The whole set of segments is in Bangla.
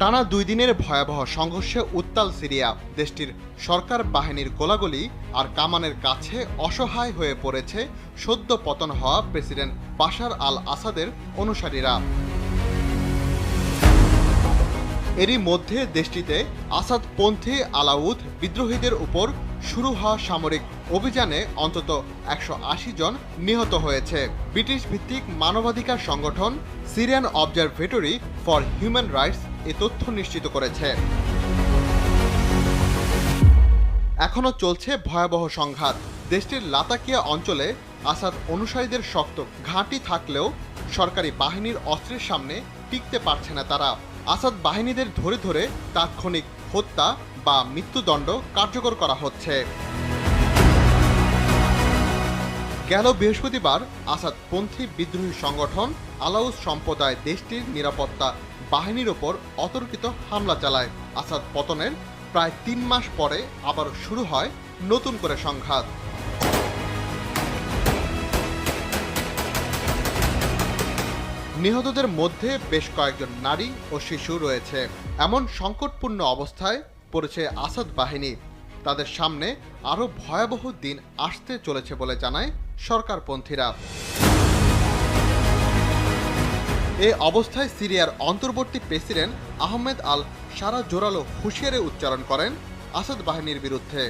টানা দুই দিনের ভয়াবহ সংঘর্ষে উত্তাল সিরিয়া। দেশটির সরকার বাহিনীর গোলাগুলি আর কামানের কাছে অসহায় হয়ে পড়েছে সদ্য পতন হওয়া প্রেসিডেন্ট বাশার আল আসাদের অনুসারীরা। এরই মধ্যে দেশটিতে আসাদ আসাদপন্থী আলাউদ বিদ্রোহীদের উপর শুরু হওয়া সামরিক অভিযানে অন্তত একশো আশি জন নিহত হয়েছে। ব্রিটিশ ভিত্তিক মানবাধিকার সংগঠন Syrian Observatory for Human Rights এ তথ্য নিশ্চিত করেছে। এখনও চলছে ভয়াবহ সংঘাত। দেশটির লাতাকিয়া অঞ্চলে আসাদ অনুসারীদের শক্ত ঘাঁটি থাকলেও সরকারি বাহিনীর অস্ত্রের সামনে টিকতে পারছে না তারা। আসাদ বাহিনীদের ধরে ধরে তাৎক্ষণিক হত্যা বা মৃত্যুদণ্ড কার্যকর করা হচ্ছে। গেল বৃহস্পতিবার আসাদপন্থী বিদ্রোহী সংগঠন আলাউস সম্প্রদায় দেশটির নিরাপত্তা বাহিনীর ওপর অতর্কিত হামলা চালায়। আসাদ পতনের প্রায় তিন মাস পরে আবার শুরু হয় নতুন করে সংঘাত। নিহতদের মধ্যে বেশ কয়েকজন নারী ও শিশু রয়েছে। এমন সংকটপূর্ণ অবস্থায় পড়েছে আসাদ বাহিনী। তাদের সামনে আরও ভয়াবহ দিন আসতে চলেছে বলে জানায় সরকারপন্থীরা। এ অবস্থায় সিরিয়ার অন্তর্বর্তী প্রেসিডেন্ট আহমেদ আল সারা জোরালো হুঁশিয়ারি উচ্চারণ করেন আসাদ বাহিনীর বিরুদ্ধে।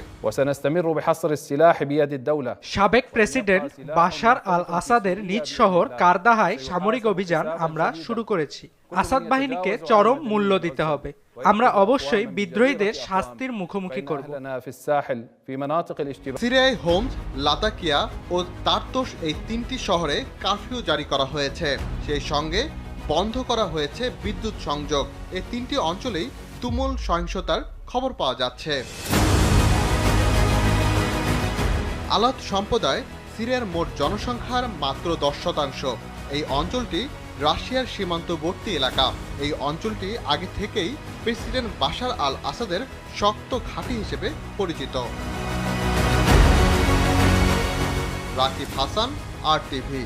সাবেক প্রেসিডেন্ট বাশার আল আসাদের নিজ শহর কারদাহায় সামরিক অভিযান আমরা শুরু করেছি। আসাদ বাহিনীকে চরম মূল্য দিতে হবে। আমরা অবশ্যই বিদ্রোহীদের শাস্তির মুখোমুখি করব। সিরিয়ায় হোমস লাতাকিয়া ও তার্তোস এই তিনটি শহরে কারফিউ জারি করা হয়েছে। সেই সঙ্গে বন্ধ করা হয়েছে বিদ্যুৎ সংযোগ। এই তিনটি অঞ্চলেই তুমুল সহিংসতার খবর পাওয়া যাচ্ছে। আলাত সম্প্রদায় সিরিয়ার মোট জনসংখ্যার মাত্র দশ শতাংশ। এই অঞ্চলটি রাশিয়ার সীমান্তবর্তী এলাকা। এই অঞ্চলটি আগে থেকেই প্রেসিডেন্ট বাশার আল আসাদের শক্ত ঘাঁটি হিসেবে পরিচিত। Rakib Hasan, R TV.